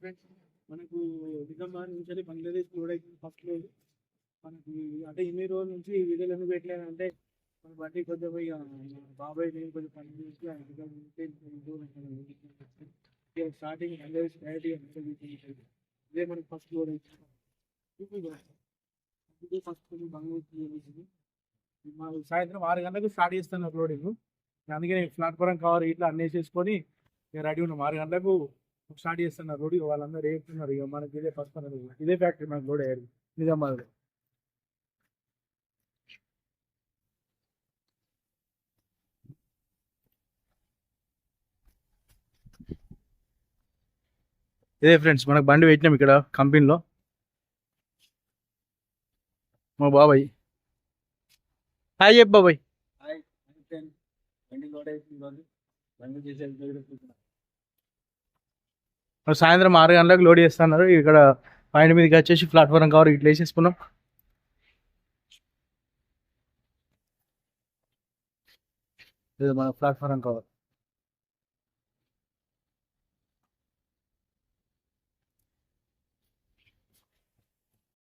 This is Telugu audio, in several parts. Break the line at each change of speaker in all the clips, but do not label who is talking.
ఫ్రెండ్స్. మనకు నిజామాబాద్ నుంచి బంగ్లాదేశ్ కూడా అవుతుంది ఫస్ట్ లోడ్ మనకి అంటే ఇన్ని రోజుల నుంచి ఈ వీడియోలు ఎందుకు పెట్టలేదు అంటే మన బట్టి కొంచెం ఇక బాబాయ్ నేను కొంచెం పని చేసి ఇక స్టార్టింగ్ బంగ్లాదేశ్ డైరెక్ట్గా ఇదే మనకి ఫస్ట్ కూడా ఇచ్చింది ఫస్ట్ బంగ్లాదేశ్ సాయంత్రం ఆరు గంటలకు స్టార్ట్ చేస్తాను అప్లోడింగ్ అందుకే నేను ప్లాట్ఫారం కవర్ ఇట్లా అన్నీ చేసుకొని నేను రెడీ ఉన్నాం ఆరు గంటలకు స్టార్ట్ చేస్తున్నారు. రోడ్ వాళ్ళందరూ వేస్తున్నారు ఇక మనకి ఇదే ఫస్ట్ పని ఇదే ఫ్యాక్టరీ మనకు రోడ్ అయ్యారు నిజామాబాద్ ఇదే ఫ్రెండ్స్ మనకు బండి పెట్టినాం ఇక్కడ కంపెనీలో. మా బాబాయ్. హాయ్ చెప్పు బాబాయ్. బండి లోడ్ బండి చేసే సాయంత్రం ఆరు గంటలకు లోడ్ చేస్తున్నారు. ఇక్కడ పాయింట్ మీదకి వచ్చేసి ప్లాట్ఫారం కవర్ ఇట్లా వేసేసుకున్నాం. ఇది మన ప్లాట్ఫారం కవర్.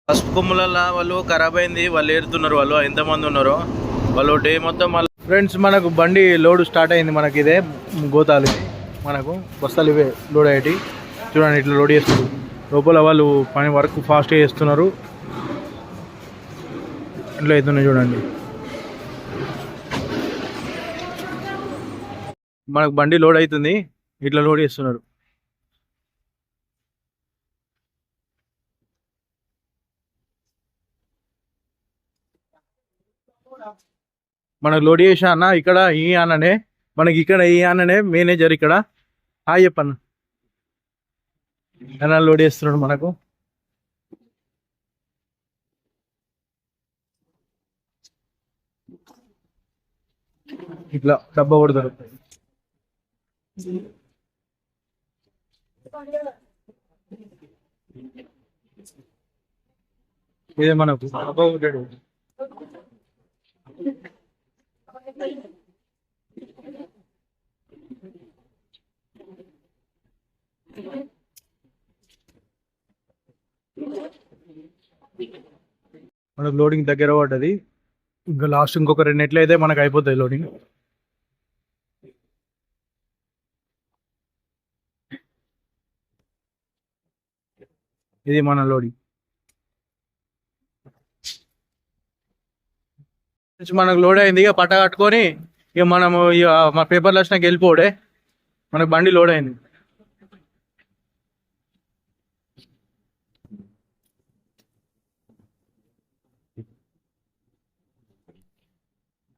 పసుపు కొమ్ములలో వాళ్ళు ఖరాబ్ అయింది. వాళ్ళు ఏరుతున్నారు వాళ్ళు ఎంతమంది ఉన్నారో. వాళ్ళు డే మొత్తం మళ్ళీ
ఫ్రెండ్స్ మనకు బండి లోడ్ స్టార్ట్ అయింది. మనకి ఇదే గోతాలు. మనకు బస్తాలు ఇవే లోడ్ అయ్యేటి చూడండి ఇట్లా లోడ్ చేస్తున్నారు. లోపల వాళ్ళు పని వర్క్ ఫాస్ట్గా చేస్తున్నారు. ఇట్లా అవుతున్నాయి చూడండి. మనకు బండి లోడ్ అవుతుంది ఇట్లా లోడ్ చేస్తున్నారు. మనకు లోడ్ చేసా అన్న ఇక్కడ ఈ అన్ననే మనకి ఇక్కడ ఈ అన్ననే మేనేజర్ ఇక్కడ. హాయ్ చెప్పన్న. అన్న లోడ్ చేస్తున్నాడు మనకు. ఇట్లా డబ్బా కొడతారు ఇదే మనకు. డబ్బా కొట్టాడు మనకు లోడింగ్ దగ్గర పడ్డది. ఇంకా లాస్ట్ ఇంకొక రెండు నెట్లు అయితే మనకు అయిపోతుంది లోడింగ్ ఇది మన లోడింగ్ మనకు లోడ్ అయింది ఇక పట్ట కట్టుకొని ఇక మనము ఇక మా పేపర్లు వచ్చినాక వెళ్ళిపోడే మనకు బండి లోడ్ అయింది.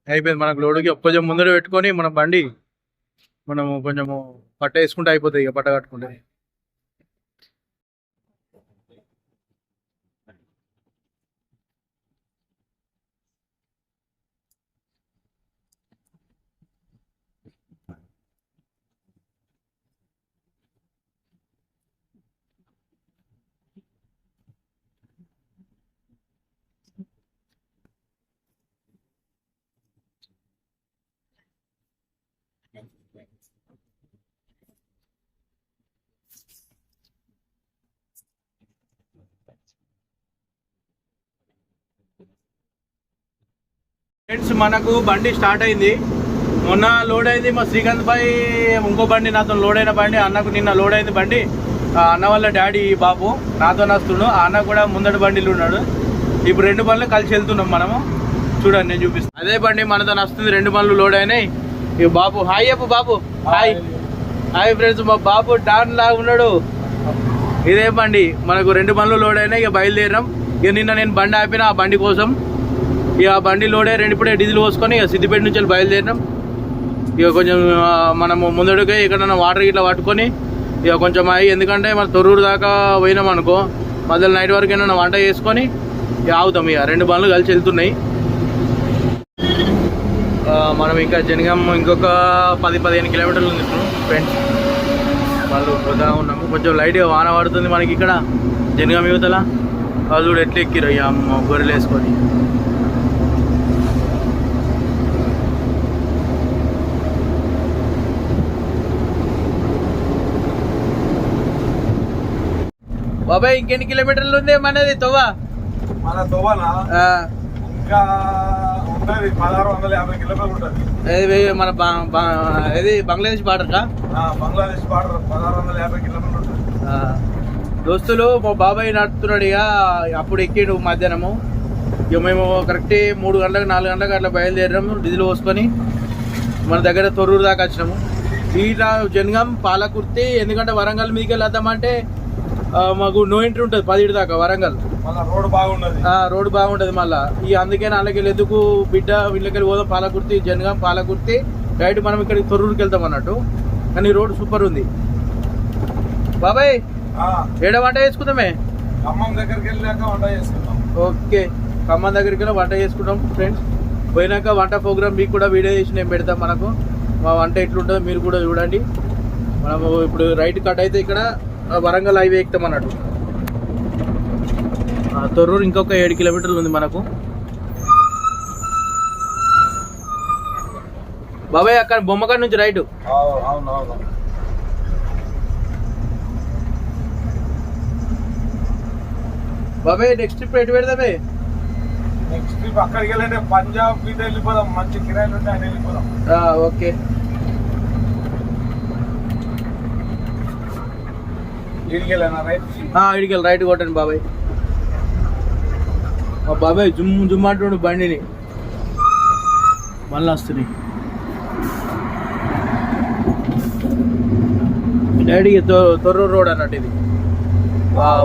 అయిపోయింది. మనకు లోడుకి కొంచెం ముందర పెట్టుకొని మన బండి మనము కొంచెము పట్ట వేసుకుంటే అయిపోతుంది ఇక పట్ట కట్టుకుంటే ఫ్రెండ్స్ మనకు బండి స్టార్ట్ అయింది. మొన్న లోడ్ అయింది మా శ్రీకాంత్ భాయ్ ఇంకో బండి నాతో లోడ్ అయిన బండి అన్నకు నిన్న లోడ్ అయింది బండి. ఆ అన్న వాళ్ళ డాడీ బాబు నాతో నస్తుండు ఆ అన్న కూడా ముందటి బండిలో ఉన్నాడు. ఇప్పుడు రెండు బండ్లు కలిసి వెళ్తున్నాం మనము. చూడండి నేను చూపిస్తాను అదే బండి మనతో నస్తుంది రెండు బండ్లు లోడ్ అయినాయి. ఇక బాబు హాయ్ చెప్పు బాబు. హాయ్ హాయ్ ఫ్రెండ్స్ మా బాబు డాన్ లాగా ఉన్నాడు. ఇదే బండి మనకు రెండు బండ్లు లోడ్ అయినాయి ఇక బయలుదేరాం ఇక నిన్న నేను బండి ఆపిన ఆ బండి కోసం. ఇక బండి లోడ్ అయ్యి ఇప్పుడే డీజిల్ పోసుకొని ఇక సిద్దిపేట నుంచి వెళ్ళి బయలుదేరినాం. ఇక కొంచెం మనము ముందడుగా ఎక్కడన్నా వాటర్ ఇట్లా పట్టుకొని ఇక కొంచెం అయ్యి ఎందుకంటే మన తొర్రూరు దాకా పోయినాం అనుకో మధ్యలో నైట్ వరకు ఏమైనా వంట చేసుకొని ఇక ఆగుతాం ఇక. రెండు బండ్లు కలిసి వెళ్తున్నాయి. మనం ఇంకా జనగాం ఇంకొక పది పదిహేను కిలోమీటర్లు ఉంది ఫ్రెండ్స్. వాళ్ళు పోతా ఉన్నాము. కొంచెం లైట్గా వాన పడుతుంది మనకి ఇక్కడ జనగాం యువతల. వాళ్ళు కూడా ఎట్లా ఎక్కిరు అయ్యా గొర్రెలు వేసుకొని. బాబాయ్ ఇంకెన్ని కిలోమీటర్లు ఉంది మనది? తొవ్వ
మన దువ్వన
ఆ,
ఇంకా ఉంటది పదహారు వందల యాభై కిలోమీటర్లు ఉంటది.
ఇది మన ఇది బంగ్లాదేశ్ బార్డర్ కా?
బంగ్లాదేశ్ బార్డర్ పదహారు వందల యాభై కిలోమీటర్లు ఉంటది.
ఆ. దోస్తులు మా బాబాయ్ నడుపుతున్నాడు ఇక. అప్పుడు ఎక్కిండు మధ్యాహ్నము. ఇక మేము కరెక్ట్ మూడు గంటలకు నాలుగు గంటలకు అట్లా బయలుదేరాము డీజిల్ పోసుకొని మన దగ్గర తొర్రూరు దాకా వచ్చినాము. ఈట జనగం పాలకుర్తి ఎందుకంటే వరంగల్ మీదకి వెళ్దామంటే ఆ, మాకు నో ఎంట్రీ ఉంటుంది పదిహేడు దాకా వరంగల్.
రోడ్ బాగున్నది
ఆ, రోడ్డు బాగుంటుంది మళ్ళా. ఈ అందుకే నాలుగు ఎందుకు బిడ్డ వీళ్ళకి పోదాం పాలకుర్తి జనగాం పాలకుర్తి. డైరెక్ట్ మనం ఇక్కడికి తొర్రూరుకి వెళ్తాం అన్నట్టు. కానీ రోడ్ సూపర్ ఉంది. బాబాయ్ ఏడ వంట చేసుకుందామే?
ఖమ్మం దగ్గరికి వెళ్ళాక వంట చేసుకుందాం.
ఓకే. ఖమ్మం దగ్గరికి వెళ్ళి వంట చేసుకుంటాం ఫ్రెండ్స్ పోయినాక వంట ప్రోగ్రామ్ మీకు కూడా వీడియో చేసి నేను పెడతాం మనకు. మా వంట ఎట్లుంటుందో మీరు కూడా చూడండి. మనము ఇప్పుడు రైట్ కట్ అయితే ఇక్కడ వరంగల్ హైవే ఎక్కుతాం అన్నట్టు తొర్రూరు ఇంకొక ఏడు కిలోమీటర్లు ఉంది మనకు. బాబాయ్ అక్కడ బొమ్మకాడ నుంచి రైట్. బాబాయ్ నెక్స్ట్ ట్రిప్ ఎటు పెడదామే
నెక్స్ట్ ట్రిప్ అక్కడికి వెళ్ళంటే పంజాబ్ గిట్ట వెళ్ళిపోదాం. మంచి కిరాయిలు ఉంటే ఆయన వెళ్ళిపోదాం.
ఓకే.
ఇడికెళ్ళి రైట్
కొట్టండి బాబాయ్. మా బాబాయ్ జుమ్ జుమ్ అంటుండు బండిని. మళ్ళీ వస్తున్నాయి డాడీ తొర్రూరు రోడ్ అన్నట్టు ఇది.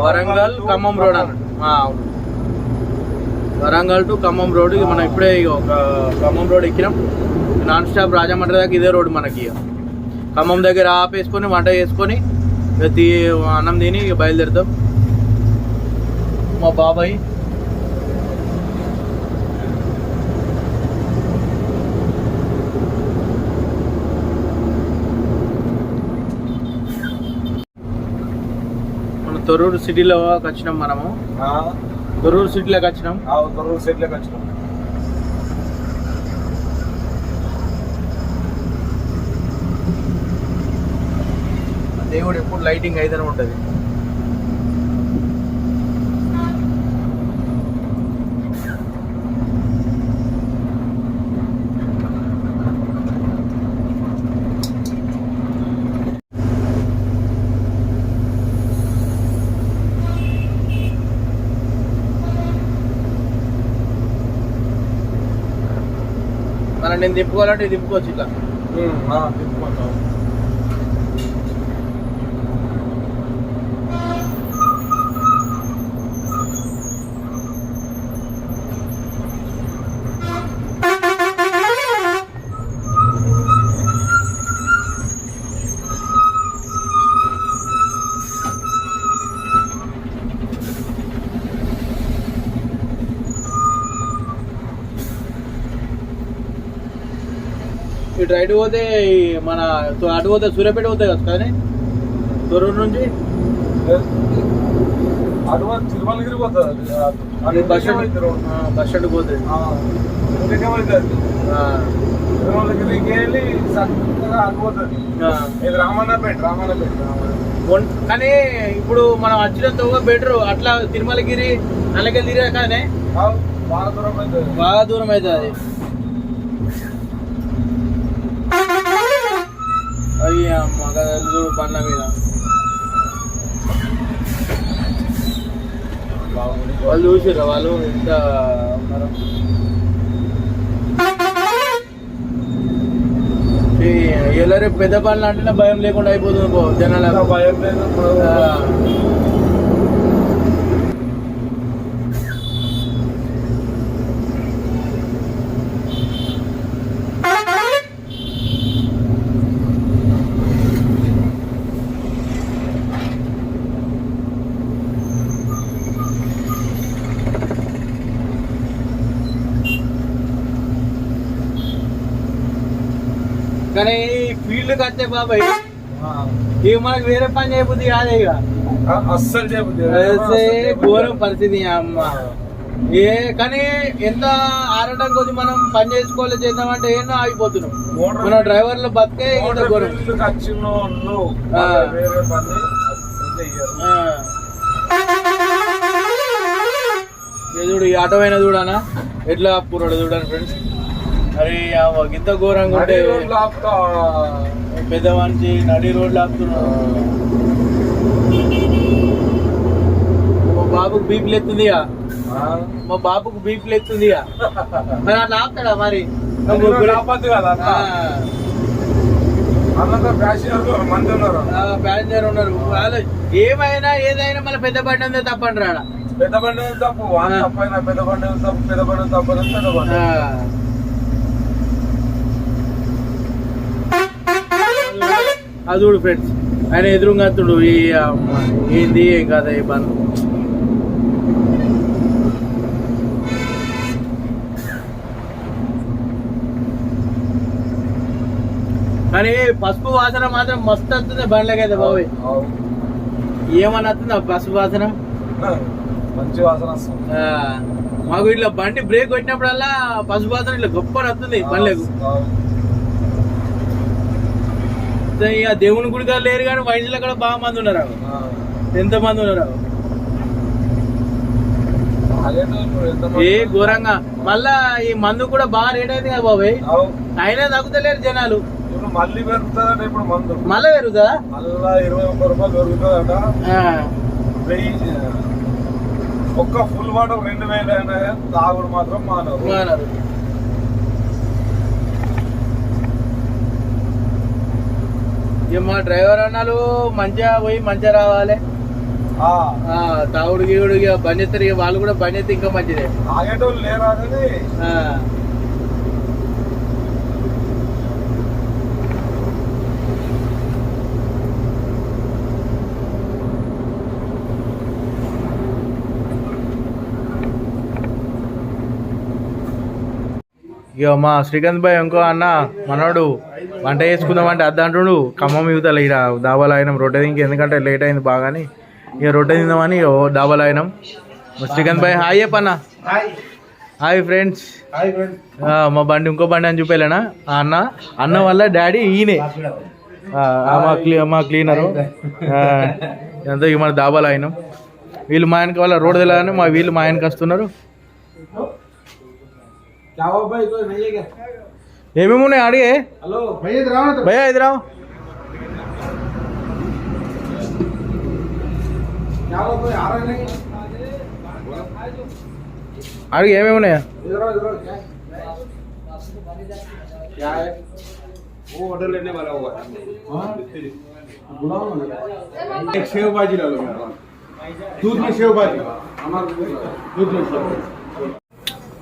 వరంగల్ ఖమ్మం రోడ్ అన్నట్టు. అవును. వరంగల్ టు ఖమ్మం రోడ్ మనం ఇప్పుడే ఒక ఖమ్మం రోడ్ ఎక్కినాం. నాన్ స్టాప్ రాజమండ్రి దాకా ఇదే రోడ్ మనకి ఖమ్మం దగ్గర ఆపేసుకొని వంట చేసుకొని ఇక తీ అన్నం తిని ఇక బయలుదేరుతాం. మా బాబాయ్. మన తొర్రూరు సిటీలోకి వచ్చినాం మనము. తొర్రూరు సిటీలోకి వచ్చినాం.
తొర్రూరు సైడ్లోకి వచ్చినాం.
దేవుడు ఎప్పుడు లైటింగ్ అయితేనే ఉంటుంది. మనం నేను తిప్పుకోవాలంటే తిప్పుకోవచ్చు ఇట్లా.
తిప్పుకుంటాం
ఇటు రైట్ పోతే మన అటు పోతే సూర్యాపేట పోతే కదా కానీ తొర్రూరు నుంచి.
తిరుమలగిరి పోతుంది
బస్ స్టాండ్. బస్ స్టాండ్ పోతుంది
తిరుమలగిరికి వెళ్ళి చక్కగా. ఇది రామన్నపేట రామన్నపేట
కానీ ఇప్పుడు మనం వచ్చినంత బెటర్. అట్లా తిరుమలగిరి అలాగే తిరగానే
అవు, బాగా దూరం అవుతుంది
బాగా దూరం అవుతుంది అది మగ చూడు బండ్ల మీద. వాళ్ళు చూసిర్రా వాళ్ళు ఎంత ఉన్నారు. ఇలా రేపు పెద్ద బండ్లు అంటేనే భయం లేకుండా అయిపోతుంది జనాల
భయం లేదు
కానీ ఫీల్డ్కి వస్తే బాబాయ్.
ఆ.
ఇక మనకు వేరే పని చేయబుద్ది కాదే ఇక.
అస్సలు చేయబుద్ది
ఘోరం పరిస్థితి అమ్మ. ఏ కానీ ఎంత ఆరడం కొద్ది మనం పని చేసుకోవాలి చేద్దామంటే ఏమో ఆగిపోతున్నాం. మన డ్రైవర్లు బతికే ఘోరం. చూడు ఈ ఆటో అయినా చూడనా? ఎట్లా ఆపుకున్నాడు చూడండి ఫ్రెండ్స్. అరే ఇంత ఘోరంగా ఉంటే. పెద్ద మనిషి నడి రోడ్లు ఆపుతున్నాడు. మా బాబుకు బీపీలు ఎత్తుందిగా? మా బాబుకు బీపీలు ఎత్తుందిగా. మరి అట్లా ఆపుతాడా మరి?
ఆపొద్దు కదా
ప్యాసింజర్ ఉన్నారు ఏమైనా ఏదైనా మళ్ళీ పెద్ద బండి ఉందే తప్పండి రాడ
పెద్ద బండి తప్పు. వాన్
ఆ.
తప్పైనా పెద్ద బండి తప్పు పెద్ద బండి తప్పు పెద్ద బండి
అది చూడు ఫ్రెండ్స్ ఆయన ఎదురుగా ఈ అమ్మ, ఏంది ఏం కాదా ఈ పని. కానీ పసుపు వాసన మాత్రం మస్తు వస్తుంది బండ్లకైతే బాబాయ్.
అవు.
ఏమని వస్తుంది ఆ పసుపు వాసన?
మంచి వాసన
మాకు ఇట్లా బండి బ్రేక్ కొట్టినప్పుడల్లా పసుపు వాసన ఇట్లా గొప్ప వస్తుంది బండ్లకు. ఇక దేవుని గుడిగా లేరు కానీ వయసులో కూడా బాగా మంది ఉన్నారు. ఎంత మంది ఉన్నారు ఏ? ఘోరంగా. మళ్ళా ఈ మందు కూడా బాగా రేట్ అయింది కదా బాబాయ్. అయినా తగ్గుతలేరు జనాలు.
ఇప్పుడు మళ్ళీ పెరుగుతుందంట ఇప్పుడు మందు.
మళ్ళా పెరుగుతుందా?
మళ్ళా ఇరవై ఒక్క రూపాయలు పెరుగుతుందట. వెయ్యి ఒక్క ఫుల్ వాటర్ రెండు వేలు అయినా తాగుడు మాత్రం
మానరు. మా డ్రైవర్ అన్నాలు మంచిగా పోయి మంచిగా రావాలి. తాగుడు గీవుడు ఇక బండి ఎత్తారు వాళ్ళు కూడా బండి ఎత్తే ఇంకా మంచిదే.
తాగేటోళ్ళు లేరా
ఇక మా శ్రీకాంత్ భాయ్ ఇంకో అన్న మనోడు వంట చేసుకుందామంటే అద్ద అంటుడు ఖమ్మం యువతలు ఇక్కడ దాబాలు అయినాం రొట్టె ఇంక ఎందుకంటే లేట్ అయింది బాగాని. ఇక రొట్టె తిందామని ఇక ఓ దాబాలు అయినాం శ్రీకాంత్ భాయ్ హాయ్ చెప్పన్న. హాయ్. ఫ్రెండ్స్. మా బండి ఇంకో బండి అని చూపేలేనా ఆ అన్న. అన్న వల్ల డాడీ ఈయనే. మా క్లీ మా క్లీనరు. ఎంతో ఇక మన దాబాలు అయినాం వీళ్ళు మా ఆయనకి వాళ్ళ రోడ్ తెలియదని మా వీళ్ళు మా ఆయనకి వస్తున్నారు. ఏమేమి ఉన్నాయి అడిగే
హలో
భయ్యా ఇది రావు అడిగి ఏమేమి ఉన్నాయా
एक सेव भाजी ला लो मेरा दूध में सेव भाजी दूध में सेव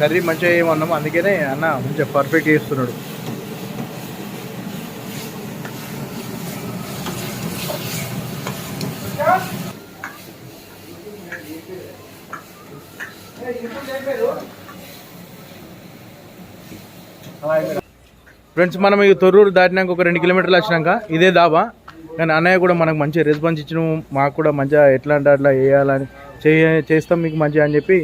కర్రీ మంచిగా ఏమన్నాము అందుకనే అన్న మంచిగా పర్ఫెక్ట్ చేస్తున్నాడు. ఫ్రెండ్స్ మనం ఈ తొర్రూరు దాటినాక ఒక రెండు కిలోమీటర్లు వచ్చినాక ఇదే దాబా. కానీ అన్నయ్య కూడా మనకు మంచి రెస్పాన్స్ ఇచ్చిన మాకు కూడా మంచిగా ఎట్లా అంటే అట్లా చేయాలని చేస్తాం మీకు మంచిగా అని చెప్పి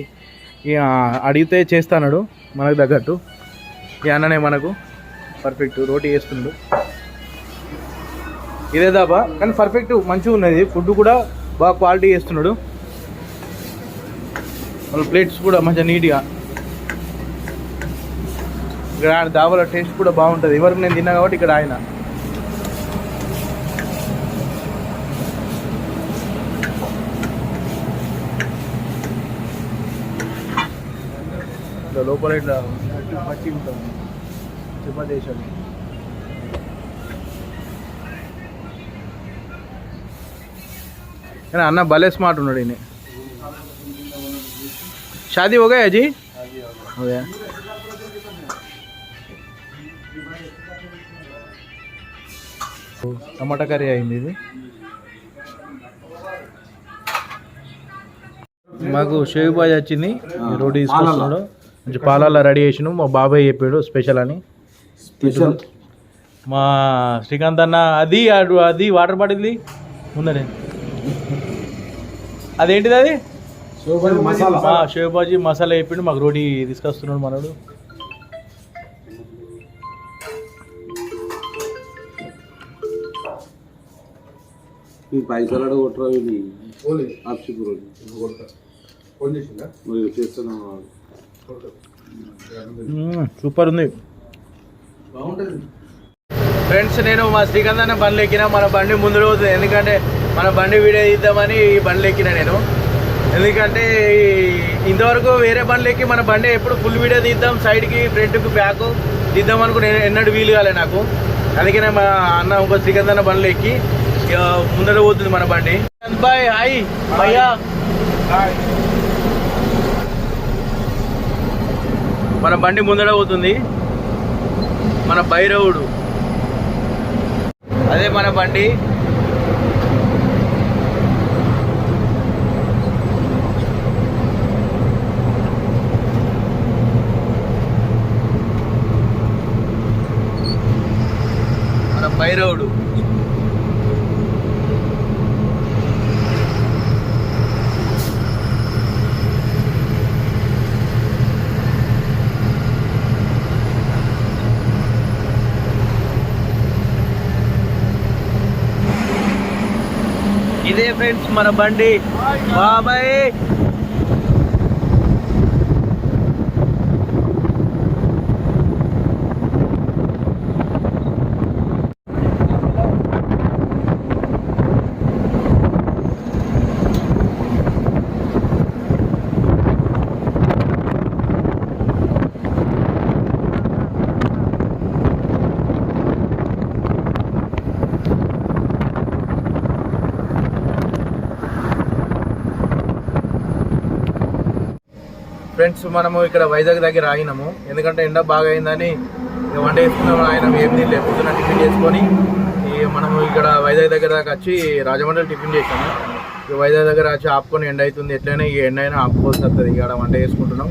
అడిగితే చేస్తాడు మనకు తగ్గట్టు. ఈ అన్ననే మనకు. పర్ఫెక్ట్ రోటీ వేస్తుండు ఇదే దాబా. కానీ పర్ఫెక్ట్ మంచిగా ఉన్నది. ఫుడ్ కూడా బాగా క్వాలిటీ చేస్తున్నాడు వాళ్ళ ప్లేట్స్ కూడా మంచిగా నీట్గా ఇక్కడ ఆయన దాబాల టేస్ట్ కూడా బాగుంటుంది. ఎవరికి నేను తిన్నా కాబట్టి ఇక్కడ ఆయన. లోపల ఇట్లా పచ్చి ఉంటాం చపాతి వేసాడు కానీ అన్న భలే స్మార్ట్ ఉన్నాడు ఈయన. షాదీ ఒక అజీ? హోగా టమాటా కర్రీ అయింది ఇది. మాకు షేవ్ బాజ్ వచ్చింది రోడ్డు తీసుకొస్తున్నాడు మంచి పాలల్లో రెడీ చేసిను. మా బాబాయ్ చెప్పాడు స్పెషల్ అని.
స్పెషల్?
మా శ్రీకాంత్ అన్న అది అడు అది వాటర్ బాటిల్ది ఉందండి అదేంటిది అది?
మసాలా.
మా షేవ్ బాజీ మసాలా చెప్పిండు. మాకు రోటీ తీసుకొస్తున్నాడు మనడు.
ఈ పైసలు అడగొట్టరా ఇది చేస్తున్నాను
సూపర్ ఉంది. ఫ్రెండ్స్ నేను మా శ్రీకాంత్ అన్న బండ్లు ఎక్కిన మన బండి ముందు పోతుంది ఎందుకంటే మన బండి వీడియో తీద్దామని ఈ బండ్లు ఎక్కిన నేను. ఎందుకంటే ఇంతవరకు వేరే బండ్లు ఎక్కి మన బండి ఎప్పుడు ఫుల్ వీడియో తీద్దాం సైడ్కి ఫ్రంట్కి బ్యాక్ తీద్దాం అనుకుని ఎన్నడూ వీలు కాలే నాకు. అందుకనే మా అన్న ఒక శ్రీకాంత్ అన్న బండ్లు ఎక్కి ఇక ముందర పోతుంది మన బండి. బాయ్ హాయ్ భయ్యా. మన బండి ముందర పోతుంది. మన భైరవుడు. అదే మన బండి. మన భైరవుడు ఇదే ఫ్రెండ్స్ మన బండి. బాబాయ్. ఫ్రెండ్స్ మనము ఇక్కడ వైజాగ్ దగ్గర ఆగినాము. ఎందుకంటే ఎండ బాగా అయిందని ఇక వంట వేసుకున్నాము ఆయన ఏం తినలే పొద్దున టిఫిన్ చేసుకొని ఇక మనము ఇక్కడ వైజాగ్ దగ్గర దాకా వచ్చి రాజమండ్రి టిఫిన్ చేసాము ఇక వైజాగ్ దగ్గర వచ్చి ఆపుకొని ఎండ అవుతుంది. ఎట్లయినా ఈ ఎండ అయినా ఆపుకోవాల్సి వస్తుంది. ఇక్కడ వంట చేసుకుంటున్నాం.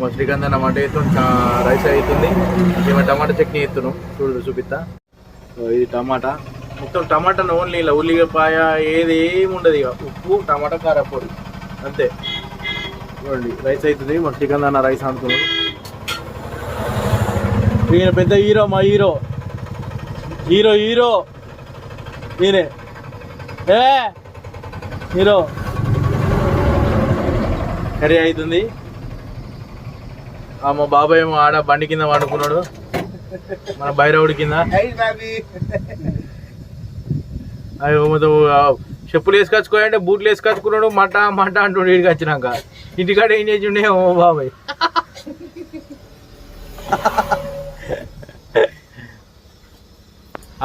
మా శ్రీకాంత్ అన్న వంట చేస్తున్నాం రైస్ అవుతుంది. ఇక టమాటా చట్నీ ఎత్తున్నాం చూడు చూపిస్తా. ఇది టమాటా. మొత్తం టమాటా ఓన్లీ ఇలా ఉల్లిపాయ ఏది ఏమి ఉండదు ఇక. ఉప్పు టమాటా కారపొడి. అంతే. చూడండి రైస్ అవుతుంది. మన చికెన్ అన్న రైస్ అనుకున్నాడు ఈయన పెద్ద హీరో మా హీరో. Hero hero. ఈయనే. ఏ? హీరో. కర్రీ అవుతుంది. ఆ మా బాబాయ్ ఏమో ఆడ బండి కింద వండుకున్నాడు మన బైరవుడి కింద. ఆ చెప్పులు వేసుకొచ్చుకోయంటే బూట్లు వేసుకొచ్చుకున్నాడు మట మట అంటుండే ఇడికి వచ్చినాక. ఇంటికాడ ఏం చేసి ఉండే ఓ బాబాయ్.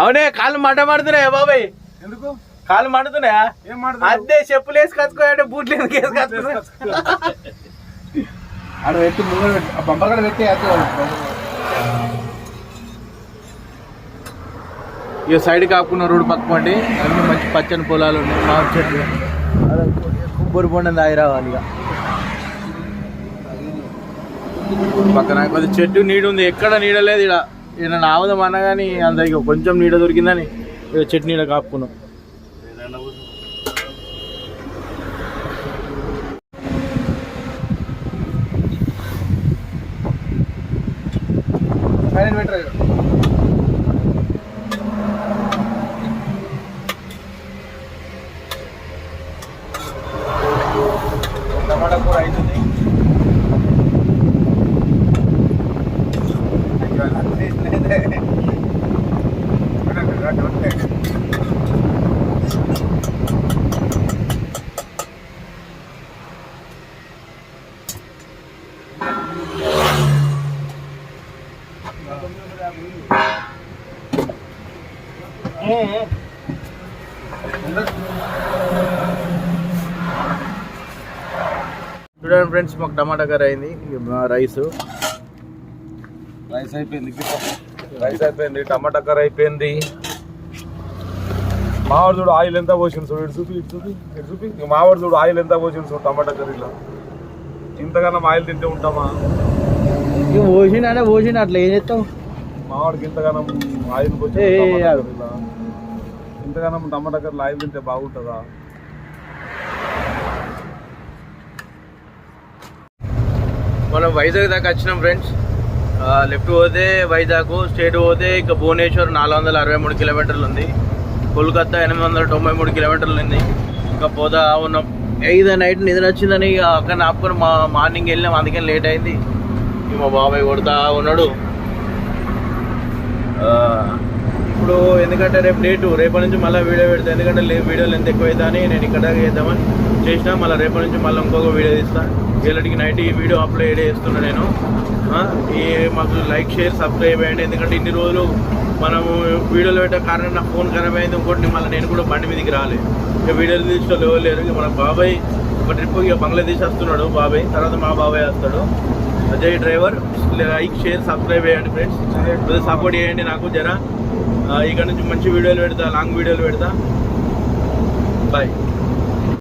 అవునే కాళ్ళు మంట పడుతున్నాయా బాబాయ్?
ఎందుకు?
కాళ్ళు మండుతున్నాయా? అదే చెప్పులు వేసుకొచ్చుకోయంటే బూట్లు ఎందుకు వేసుకొచ్చుకున్నాడు
ఆడ పెట్టి ఆ బంపర్ పెట్టి
ఇక సైడ్ కాకుండా రోడ్డు అన్ని మంచి పచ్చని పొలాలు ఉన్నాయి. మామిడి చెట్లు. కొబ్బరి బొండం దాగి రావాలి ఇక. పక్కన కొంచెం చెట్టు నీడ ఉంది. ఎక్కడ నీడ లేదు ఇక్కడ
ఏదైనా ఆవుదాం అన్నా కానీ అంత ఇక కొంచెం నీడ దొరికిందని ఇక నీడ కాపుకున్నాం. టమాటా కూర అవుతుంది ఫ్రెండ్స్ మాకు టమాటా కర్రీ అయింది. రైస్.
రైస్ అయిపోయింది రైస్ అయిపోయింది టమాటా కర్రీ అయిపోయింది. మావాడు చూడు ఆయిల్ ఎంత పోసింది చూడు ఇటు చూపి ఇటు చూపి ఇటు చూపి. మావాడు చూడు ఆయిల్ ఎంత పోసింది చూడు టమాటా కర్రీలో. ఇంతకన్నా ఆయిల్ తింటే ఉంటామా?
ఇక పోసిండే పోసిండు అట్లా ఏం చేస్తావు
మావాడికి ఇంతగానం ఆయిల్ పోసి. ఇంతగానం టమాటా కర్రీలో ఆయిల్ తింటే బాగుంటుందా?
మనం వైజాగ్ దాకా వచ్చినాం ఫ్రెండ్స్. లెఫ్ట్ పోతే వైజాగ్ స్టేట్ పోతే ఇక భువనేశ్వర్ నాలుగు వందల అరవై మూడు కిలోమీటర్లు ఉంది. కోల్కత్తా ఎనిమిది వందల తొంభై మూడు కిలోమీటర్లు ఉంది. ఇంకా పోతా ఉన్నాం. ఐదు నైట్ నిద్ర వచ్చిందని ఇక అక్కడ ఆపుకొని మా మార్నింగ్ వెళ్ళినాం. అందుకని లేట్ అయింది. మా బాబాయ్ కొడతా ఉన్నాడు. ఇప్పుడు ఎందుకంటే రేపు డేటు రేపటి నుంచి మళ్ళీ వీడియో పెడతా. ఎందుకంటే లే- వీడియోలు ఎంత ఎక్కువ అవుతాయని నేను ఇక్కడ చేద్దామని చేసినా మళ్ళీ రేపటి నుంచి మళ్ళీ ఇంకొక వీడియో తీస్తాను వీళ్ళకి నైట్ ఈ వీడియో అప్లోడ్ చేస్తున్నా నేను. ఈ మాకు లైక్ షేర్ సబ్స్క్రైబ్ అయ్యండి ఎందుకంటే ఇన్ని రోజులు మనము వీడియోలు పెట్టే కారణం నా ఫోన్ ఖరాబ్ అయింది ఇంకోటి మళ్ళీ నేను కూడా బండి మీదకి రాలేదు ఇక వీడియోలు తీసిన ఎవరు లేరు. ఇక మన బాబాయ్ ఒక ట్రిప్ ఇక బంగ్లాదేశ్ వస్తున్నాడు బాబాయ్. తర్వాత మా బాబాయ్ వస్తాడు. Ajay driver like share subscribe చేయండి ఫ్రెండ్స్ కొద్దిగా సపోర్ట్ చేయండి నాకు జర. ఇక్కడ నుంచి మంచి వీడియోలు పెడతా లాంగ్ వీడియోలు పెడతా. బాయ్